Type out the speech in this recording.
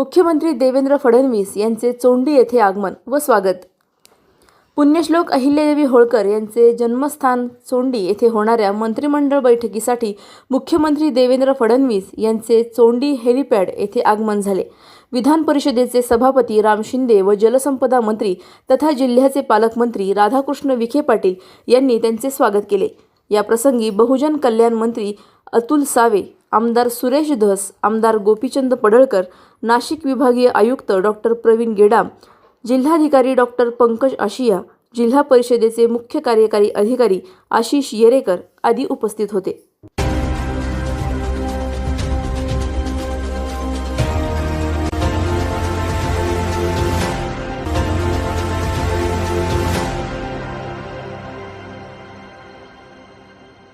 मुख्यमंत्री देवेंद्र फडणवीस यांचे चोंडी येथे आगमन व स्वागत. पुण्यश्लोक अहिल्यादेवी होळकर यांचे जन्मस्थान चोंडी येथे होणाऱ्या मंत्रिमंडळ बैठकीसाठी मुख्यमंत्री देवेंद्र फडणवीस यांचे चोंडी हेलिपॅड येथे आगमन झाले. विधान परिषदेचे सभापती राम शिंदे व जलसंपदा मंत्री तथा जिल्ह्याचे पालकमंत्री राधाकृष्ण विखे पाटील यांनी त्यांचे स्वागत केले. या प्रसंगी बहुजन कल्याण मंत्री अतुल सावे आमदार सुरेश धस आमदार गोपीचंद पडळकर नाशिक विभागीय आयुक्त डॉक्टर प्रवीण गेडाम जिल्हाधिकारी डॉक्टर पंकज आशिया जिल्हा परिषदेचे मुख्य कार्यकारी अधिकारी आशिष येरेकर आदी उपस्थित होते.